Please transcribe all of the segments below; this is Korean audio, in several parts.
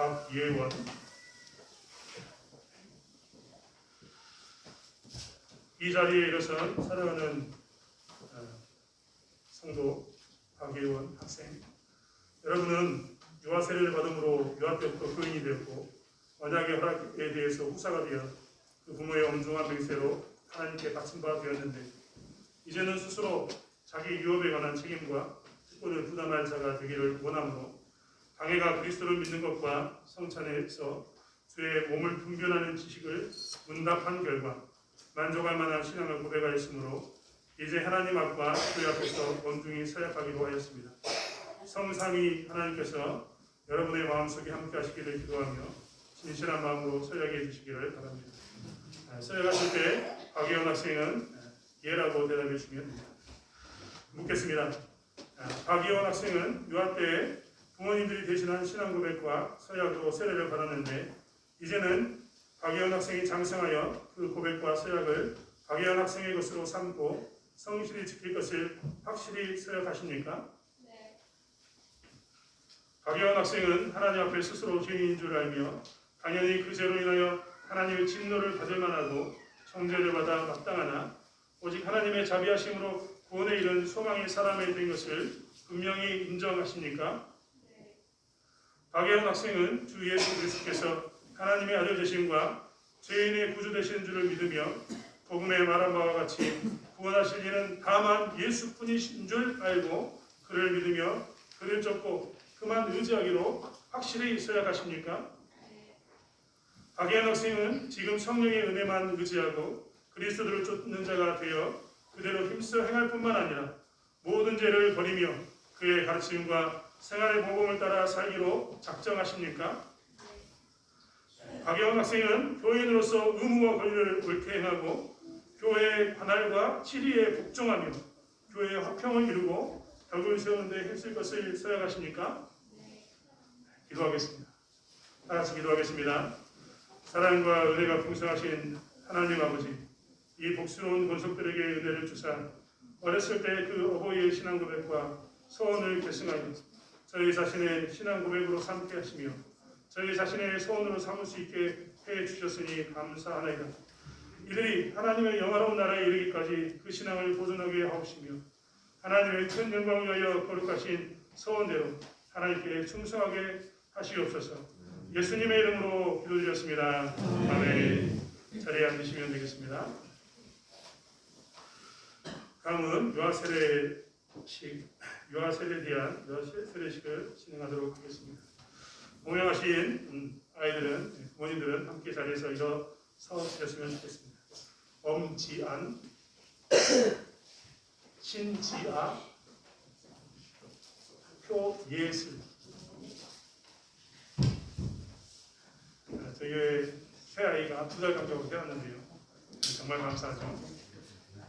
박예원 이 자리에 일어선 사랑하는 어, 성도 박예원 학생. 여러분은 유아 세례를 받음으로 유아 때부터 교인이 되었고 언약의 허락에 대해서 후사가 되어 그 부모의 엄중한 맹세로 하나님께 바친 바 되었는데 이제는 스스로 자기 유업에 관한 책임과 특권을 부담할 자가 되기를 원하므로 방해가 그리스도를 믿는 것과 성찬에서 주의 몸을 분별하는 지식을 문답한 결과 만족할 만한 신앙을 고백하였으므로 이제 하나님 앞과 주의 앞에서 엄중히 서약하기로 하였습니다. 성삼위 하나님께서 여러분의 마음속에 함께 하시기를 기도하며 진실한 마음으로 서약해 주시기를 바랍니다. 아, 서약하실 때 박예원 학생은 아, 예라고 대답해 주시면 됩니다. 묻겠습니다. 아, 박예원 학생은 유아 때 부모님들이 대신한 신앙 고백과 서약으로 세례를 받았는데 이제는 박예원 학생이 장성하여 그 고백과 서약을 박예원 학생의 것으로 삼고 성실히 지킬 것을 확실히 서약하십니까? 네. 박예원 학생은 하나님 앞에 스스로 죄인인 줄 알며 당연히 그 죄로 인하여 하나님의 진노를 받을 만하고 정죄를 받아 마땅하나 오직 하나님의 자비하심으로 구원에 이른 소망의 사람이 된 것을 분명히 인정하십니까? 네. 박예원 학생은 주 예수 그리스도께서 하나님의 아들 되심과 죄인의 구주 되시는 줄을 믿으며 복음에 말한 바와 같이 구원하실 이는 다만 예수뿐이신 줄 알고 그를 믿으며 그를 쫓고 그만 의지하기로 확실히 서약하십니까? 네. 박예원 학생은 지금 성령의 은혜만 의지하고 그리스도를 쫓는 자가 되어 그대로 힘써 행할 뿐만 아니라 모든 죄를 버리며 그의 가르침과 생활의 모범을 따라 살기로 작정하십니까? 박예원 학생은 교인으로서 의무와 권리를 옳게 행하고 교회의 관할과 치리에 복종하며 교회의 화평을 이루고 덕을 세우는 데 힘쓸 것을 서약하십니까? 네. 기도하겠습니다. 다 같이 기도하겠습니다. 사랑과 은혜가 풍성하신 하나님 아버지, 이 복스러운 권속들에게 은혜를 주사 어렸을 때 그 어버이의 신앙 고백과 소원을 결승하여 저희 자신의 신앙 고백으로 삼게 하시며 저희 자신의 소원으로 삼을 수 있게 해 주셨으니 감사하나이다. 이들이 하나님의 영화로운 나라에 이르기까지 그 신앙을 보존하게 하옵시며 하나님의 큰 영광을 위하여 거룩하신 소원대로 하나님께 충성하게 하시옵소서. 예수님의 이름으로 기도드렸습니다. 아멘. 자리에 앉으시면 되겠습니다. 다음은 세례식, 유아 세례에 대한 세례식을 진행하도록 하겠습니다. 공양하신 음, 아이들은 부모님들은 함께 자리에서 일어서 주셨으면 좋겠습니다. 엄지안, 신지아, 표예슬. 아, 저희 교회 새 아이가 두 달 간격으로 태어났는데요. 정말 감사하죠.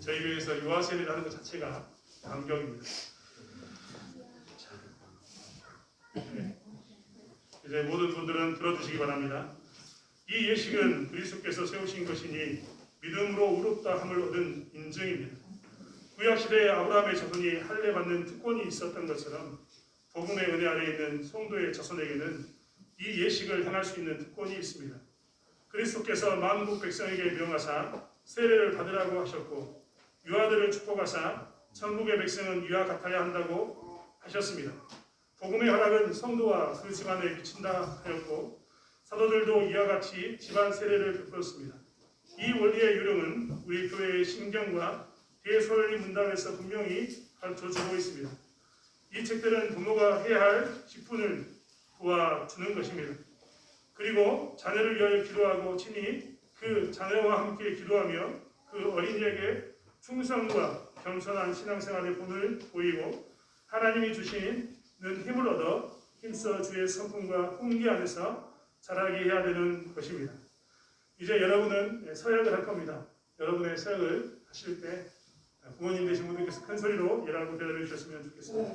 저희 교회에서 유아 세례를 하는 것 자체가 감격입니다. 자, 네. 이제 모든 분들은 들어주시기 바랍니다. 이 예식은 그리스도께서 세우신 것이니 믿음으로 의롭다 함을 얻은 인증입니다. 구약 시대에 아브라함의 자손이 할례 받는 특권이 있었던 것처럼 복음의 은혜 아래 있는 성도의 자손에게는 이 예식을 행할 수 있는 특권이 있습니다. 그리스도께서 만국 백성에게 명하사 세례를 받으라고 하셨고 유아들을 축복하사 천국의 백성은 유아 같아야 한다고 하셨습니다. 복음의 허락은 성도와 그 집안에 미친다 하였고 사도들도 이와 같이 집안 세례를 베풀었습니다. 이 원리의 유령은 우리 교회의 신경과 대소리 문답에서 분명히 가르쳐주고 있습니다. 이 책들은 부모가 해야 할 직분을 도와주는 것입니다. 그리고 자녀를 위하여 기도하고 친히 그 자녀와 함께 기도하며 그 어린이에게 충성과 겸손한 신앙생활의 본을 보이고 하나님이 주시는 힘을 얻어 힘써 주의 성품과 훈기 안에서 자라게 해야 되는 것입니다. 이제 여러분은 서약을 할 겁니다. 여러분의 서약을 하실 때 부모님 되신 분들께서 큰 소리로 예라고 대답해 주셨으면 좋겠습니다.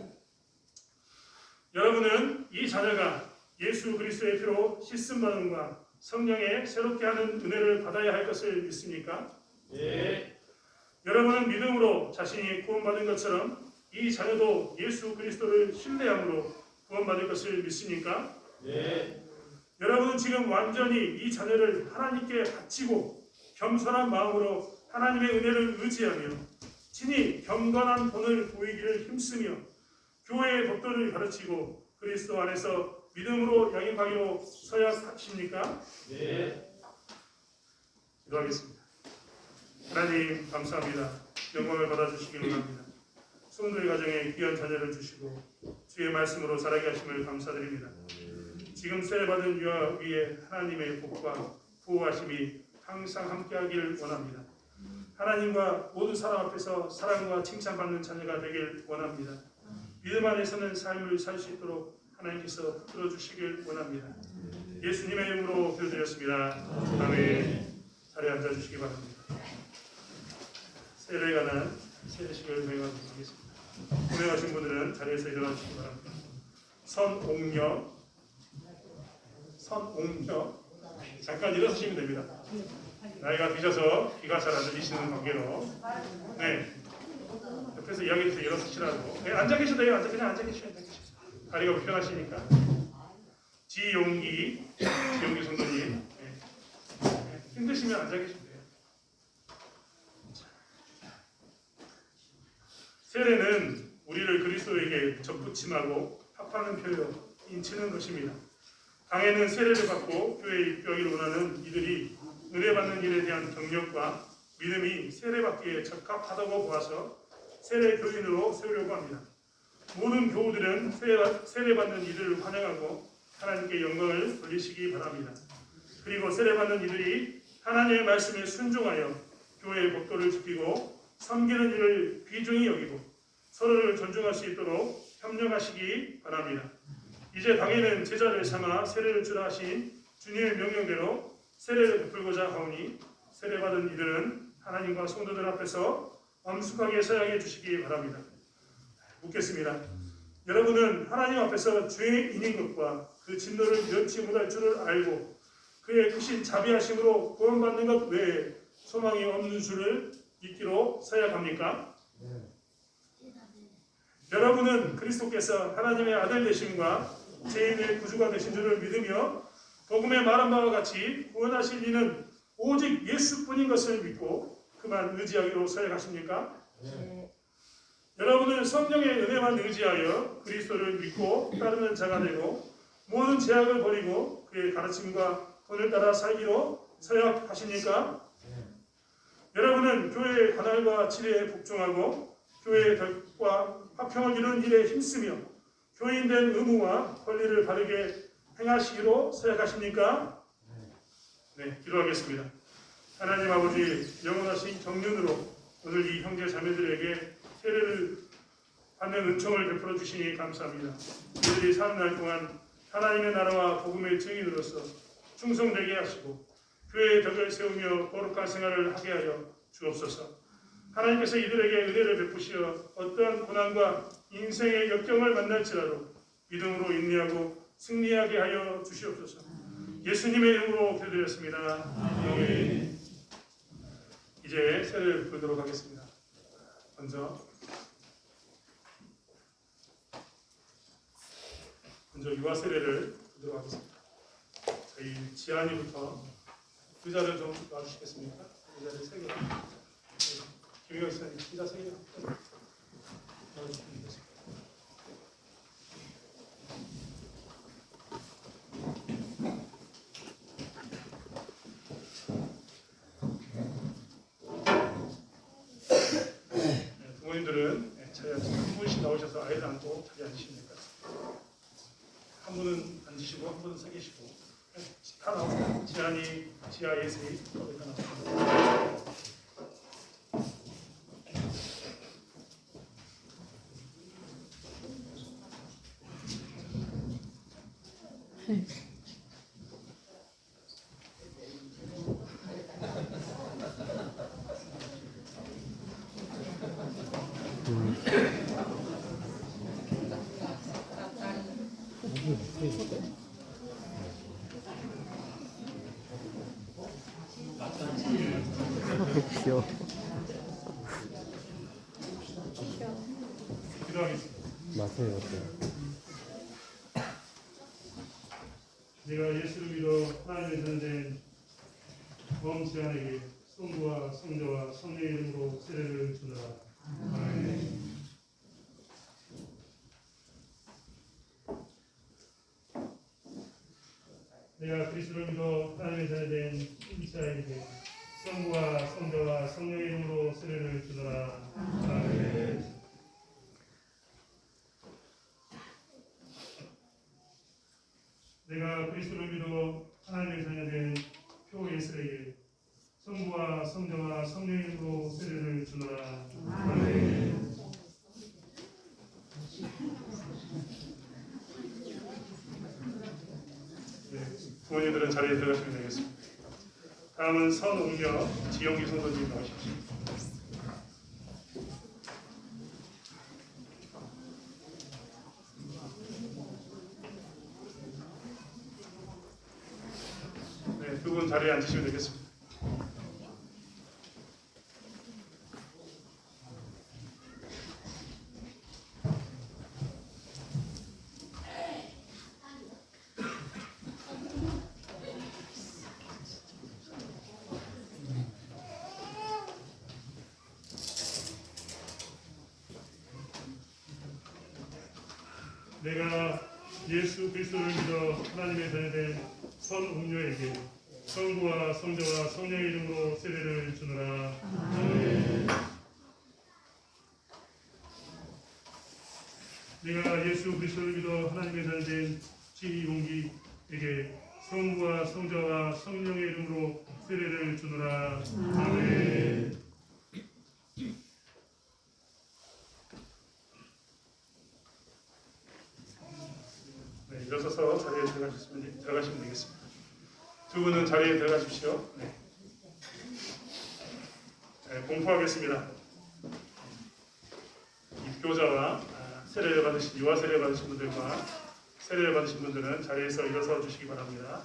여러분은 이 자녀가 예수 그리스도의 피로 씻음 받음과 성령의 새롭게 하는 은혜를 받아야 할 것을 믿습니까? 예. 여러분은 믿음으로 자신이 구원받은 것처럼 이 자녀도 예수 그리스도를 신뢰함으로 구원받을 것을 믿습니까? 예. 여러분은 지금 완전히 이 자녀를 하나님께 바치고 겸손한 마음으로 하나님의 은혜를 의지하며 친히 경건한 본을 보이기를 힘쓰며 교회의 법도를 가르치고 그리스도 안에서 믿음으로 양육하기로 서약하십니까? 네. 기도하겠습니다. 하나님 감사합니다. 영광을 받아주시기를 원합니다. 성도의 가정에 귀한 자녀를 주시고 주의 말씀으로 자라게 하심을 감사드립니다. 지금 세례받은 유아 위에 하나님의 복과 보호하심이 항상 함께하길 원합니다. 하나님과 모든 사람 앞에서 사랑과 칭찬받는 자녀가 되길 원합니다. 믿음 안에서는 삶을 살 수 있도록 하나님께서 들어주시길 원합니다. 예수님의 이름으로 기도드렸습니다. 아멘. 자리에 앉아주시기 바랍니다. 세례에 관한 세례식을 명하도록 하겠습니다. 고명하신 분들은 자리에서 일어나 주시기 바랍니다. 선옥녀 선옥녀 잠깐 일어서시면 됩니다. 나이가 드셔서 귀가 잘 안 들리시는 관계로 네 옆에서 이야기해 주세요. 일어서시라고 네, 앉아 계셔도 돼요. 그냥 앉아 계셔요. 앉아 계셔. 다리가 불편하시니까 지용기 지용기 성도님 네. 네, 힘드시면 앉아 계시면 돼요. 세례는 우리를 그리스도에게 접붙임하고 합하는 표요 인치는 것입니다. 당에는 세례를 받고 교회에 입교하기를 원하는 이들이 은혜 받는 일에 대한 경력과 믿음이 세례받기에 적합하다고 보아서 세례 교인으로 세우려고 합니다. 모든 교우들은 세례- 세례받는 이들을 환영하고 하나님께 영광을 돌리시기 바랍니다. 그리고 세례받는 이들이 하나님의 말씀에 순종하여 교회의 법도를 지키고 섬기는 일을 귀중히 여기고 서로를 존중할 수 있도록 협력하시기 바랍니다. 이제 당에는 제자를 삼아 세례를 주라 하신 주님의 명령대로 세례를 베풀고자 하오니 세례받은 이들은 하나님과 성도들 앞에서 엄숙하게 서양해 주시기 바랍니다. 묻겠습니다. 여러분은 하나님 앞에서 죄인인 것과 그 진노를 면치 못할 줄을 알고 그의 크신 자비하심으로 구원받는 것 외에 소망이 없는 줄을 믿기로 서약합니까? 여러분은 그리스도께서 하나님의 아들 되심과 죄인의 구주가 되신 줄을 믿으며 복음에 말한 바와 같이 구원하실 이는 오직 예수뿐인 것을 믿고 그만 의지하기로 서약하십니까? 여러분은 성령의 은혜만 의지하여 그리스도를 믿고 따르는 자가 되고 모든 제약을 버리고 그의 가르침과 본을 따라 살기로 서약하십니까? 여러분은 교회의 관할과 지혜에 복종하고 교회의 덕과 화평을 이루는 일에 힘쓰며 교인된 의무와 권리를 바르게 행하시기로 서약하십니까? 네, 기도하겠습니다. 하나님 아버지 영원하신 정륜으로 오늘 이 형제 자매들에게 세례를 받는 은총을 베풀어 주시니 감사합니다. 그들이 사는 날 동안 하나님의 나라와 복음의 증인으로서 충성되게 하시고 교회의 덕을 세우며 거룩한 생활을 하게 하여 주옵소서. 하나님께서 이들에게 은혜를 베푸시어 어떠한 고난과 인생의 역경을 만날지라도 믿음으로 인내하고 승리하게 하여 주시옵소서. 예수님의 이름으로 기도드렸습니다. 아멘. 이제 세례를 부르도록 하겠습니다. 먼저 먼저 유아 세례를 부르도록 하겠습니다. 저희 지안이부터 의자를 좀 놔주시겠습니까? 의자를 세 개. 김희경 씨는 의자 세 개. 놔주시면 되겠습니다. 네, 부모님들은 네, 자리 앉으시고 한 분씩 나오셔서 아이를 안고 자리 앉으시면 될것 같습니다. 한 분은 앉으시고 한 분은 서 계시고 네, 다 나오세요. 지안이, 지아 예슬이 거기 다 나오세요. 귀여워. 기도하겠습니다. 맞아요. 내가 예수를 믿어 하나님의 전된 범시안에게 성부와 성자와 성령의 이름으로 세례를 주노라. 아멘. 내가 그리스도를 믿어 하나님의 전된 이사에게 성부와 성자와 성령의 이름으로 세례를 주노라. 아멘. 내가 그리스도를 믿어 하나님의 자녀된 표예슬에게 성부와 성자와 성령의 이름으로 세례를 주노라. 아멘. 네, 부모님들은 자리에 들어가시면 되겠습니다. 다음은 선웅녀 지영기 성도님 나오십시오. 네, 두 분 자리에 앉으시면 되겠습니다. 내가 예수 그리스도를 믿어 하나님의 자녀된 선웅녀에게 성부와 성자와 성령의 이름으로 세례를. 아멘. 내가 예수 그리스도를 믿어 하나님의 자녀된 지용기에게 성부와 성자와 성령의 이름으로 세례를 주노라. 아멘. 네, 일어서서 자리에 들어가시면, 들어가시면 되겠습니다. 두 분은 자리에 들어가십시오. 네. 네, 공포하겠습니다. 입교자와 아, 세례를 받으신 유아 세례를 받으신 분들과 세례를 받으신 분들은 자리에서 일어서 주시기 바랍니다.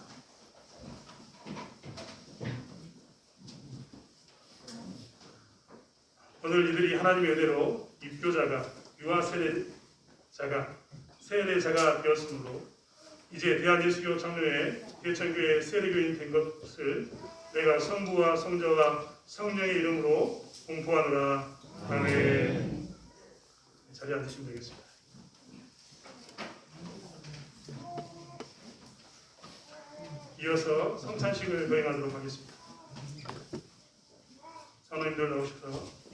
오늘 이들이 하나님의 은혜로 입교자가 유아 세례자가 세례자가 되었으므로 이제 대한예수교 장로회 대천교회 세례교인 된 것을 내가 성부와 성자와 성령의 이름으로 공포하노라. 아멘. 자리에 앉으시면 되겠습니다. 이어서 성찬식을 거행하도록 하겠습니다. 선원님들 나오십시오.